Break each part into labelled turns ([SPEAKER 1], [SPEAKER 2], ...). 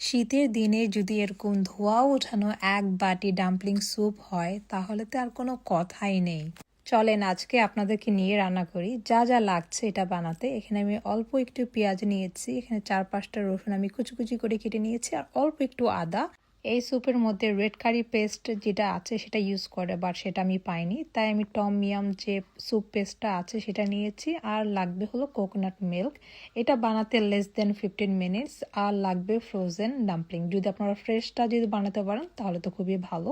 [SPEAKER 1] শীতের দিনে যদি এরকম ধোয়া ওঠানো এক বাটি ডাম্পলিং স্যুপ হয়, তাহলে তো আর কোনো কথাই নেই। চলেন আজকে আপনাদেরকে নিয়ে রান্না করি। যা যা লাগছে এটা বানাতে। এখানে আমি অল্প একটু পেঁয়াজ নিয়েছি। এখানে চার পাঁচটা রসুন আমি কুচি কুচি করে কেটে নিয়েছি। আর অল্প একটু আদা। এই স্যুপের মধ্যে রেড কারি পেস্ট যেটা আছে সেটা ইউজ করে বাট সেটা আমি পাইনি। তাই আমি টম মিয়াম যে স্যুপ পেস্টটা আছে সেটা নিয়েছি, আর লাগবে হলো কোকোনাট মিল্ক এটা বানাতে লেস দেন ফিফটিন মিনিটস আর লাগবে ফ্রোজেন ডাম্পলিং যদি আপনারা ফ্রেশটা যদি বানাতে পারেন, তাহলে তো খুবই ভালো।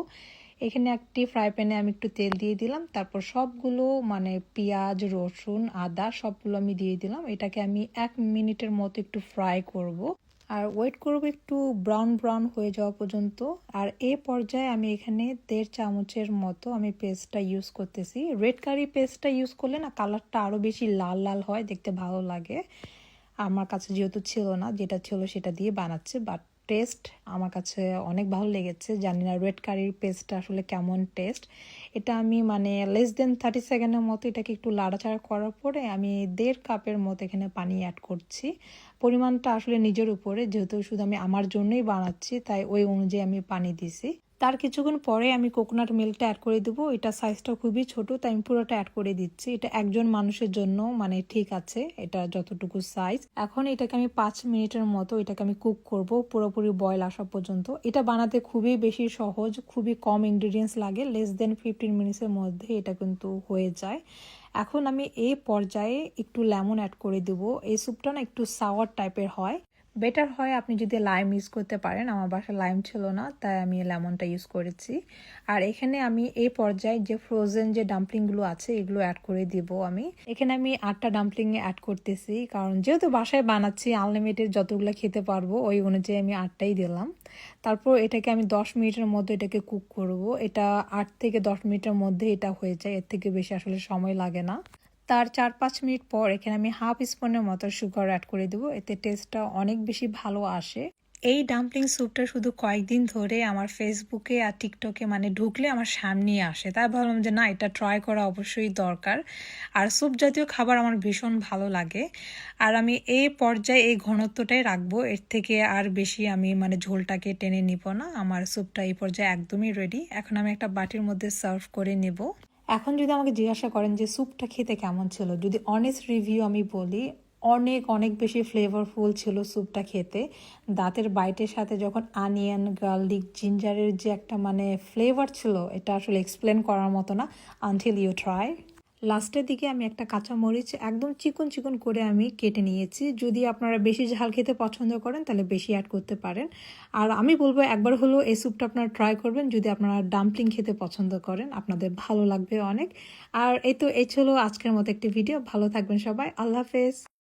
[SPEAKER 1] এখানে একটি ফ্রাই প্যানে আমি একটু তেল দিয়ে দিলাম, তারপর সবগুলো মানে পেঁয়াজ, রসুন, আদা সবগুলো আমি দিয়ে দিলাম। এটাকে আমি এক মিনিটের মতো একটু ফ্রাই করব। আর ওয়েট করব একটু ব্রাউন ব্রাউন হয়ে যাওয়া পর্যন্ত। আর এ পর্যায়ে আমি এখানে দেড় চামচের মতো আমি পেস্টটা ইউজ করতেছি। রেড কারি পেস্টটা ইউজ করলে না কালারটা আরও বেশি লাল লাল হয়, দেখতে ভালো লাগে। আমার কাছে যেহেতু ছিল না, যেটা ছিল সেটা দিয়ে বানাচ্ছে বাট টেস্ট। আমার কাছে অনেক ভালো লেগেছে। জানি না রেড কারির পেস্টটা আসলে কেমন টেস্ট। এটা আমি মানে লেস দেন থার্টি সেকেন্ডের মতো এটাকে একটু লাড়াচাড়া করার পরে আমি দেড় কাপের মতো এখানে পানি অ্যাড করছি। পরিমাণটা আসলে নিজের উপরে, যেহেতু শুধু আমি আমার জন্যই বানাচ্ছি, তাই ওই অনুযায়ী আমি পানি দিছি। তার কিছুক্ষণ পরে আমি কোকোনাট মিল্কটা অ্যাড করে দেবো। এটা সাইজটা খুবই ছোট, তাই আমি পুরোটা অ্যাড করে দিচ্ছি। এটা একজন মানুষের জন্য মানে ঠিক আছে, এটা যতটুকু সাইজ এখন এটাকে আমি পাঁচ মিনিটের মতো এটাকে আমি কুক করব, পুরোপুরি বয়ল আসা পর্যন্ত। এটা বানাতে খুবই বেশি সহজ, খুবই কম ইনগ্রিডিয়েন্টস লাগে লেস দেন ফিফটিন মিনিটসের মধ্যে এটা কিন্তু হয়ে যায়। এখন আমি এই পর্যায়ে একটু লেমন অ্যাড করে দেবো। এই স্যুপটা না একটু সাওয়ার টাইপের হয়। বেটার হয় আপনি যদি লাইম ইউজ করতে পারেন। আমার বাসায় লাইম ছিল না, তাই আমি লেমনটা ইউজ করেছি। আর এখানে আমি এই পর্যায়ে যে ফ্রোজেন যে ডাম্পলিংগুলো আছে, এগুলো অ্যাড করে দিব আমি। এখানে আমি আটটা ডাম্পলিং অ্যাড করতেছি, কারণ যেহেতু বাসায় বানাচ্ছি আনলিমিটেড যতগুলো খেতে পারব, ওই অনুযায়ী আমি আটটাই দিলাম। তারপর এটাকে আমি দশ মিনিটের মধ্যে এটাকে কুক করব। এটা আট থেকে দশ মিনিটের মধ্যে এটা হয়ে যায়, এর থেকে বেশি আসলে সময় লাগে না। তার চার পাঁচ মিনিট পর এখানে আমি হাফ স্পুনের মতো সুগার অ্যাড করে দেবো। এতে টেস্টটা অনেক বেশি ভালো আসে। এই ডাম্পলিং স্যুপটা শুধু কয়েকদিন ধরে আমার ফেসবুকে আর টিকটকে মানে ঢুকলে আমার সামনেই আসে। তাই ভাবলাম যে, না, এটা ট্রাই করা অবশ্যই দরকার। আর স্যুপ জাতীয় খাবার আমার ভীষণ ভালো লাগে। আর আমি এই পর্যায়ে এই ঘনত্বটাই রাখব। এর থেকে আর বেশি আমি মানে ঝোলটাকে টেনে নিব না। আমার স্যুপটা এই পর্যায়ে একদমই রেডি এখন আমি একটা বাটির মধ্যে সার্ভ করে নেব। এখন যদি আমাকে জিজ্ঞাসা করেন যে স্যুপটা খেতে কেমন ছিল, যদি অনেস্ট রিভিউ আমি বলি, অনেক অনেক বেশি ফ্লেভারফুল ছিল স্যুপটা খেতে। দাঁতের বাইটের সাথে যখন আনিয়ন গার্লিক জিঞ্জারের যে একটা মানে ফ্লেভার ছিল, এটা আসলে এক্সপ্লেন করার মতো না আনটিল ইউ ট্রাই লাস্টের দিকে আমি একটা কাঁচা মরিচ একদম চিকন চিকন করে আমি কেটে নিয়েছি। যদি আপনারা বেশি ঝাল খেতে পছন্দ করেন, তাহলে বেশি অ্যাড করতে পারেন। আর আমি বলব, একবার হলো এই স্যুপটা আপনারা ট্রাই করবেন। যদি আপনারা ডাম্পলিং খেতে পছন্দ করেন, আপনাদের ভালো লাগবে অনেক। আর এই তো, এই ছিল আজকের মতো একটি ভিডিও ভালো থাকবেন সবাই। আল্লাহ হাফেজ।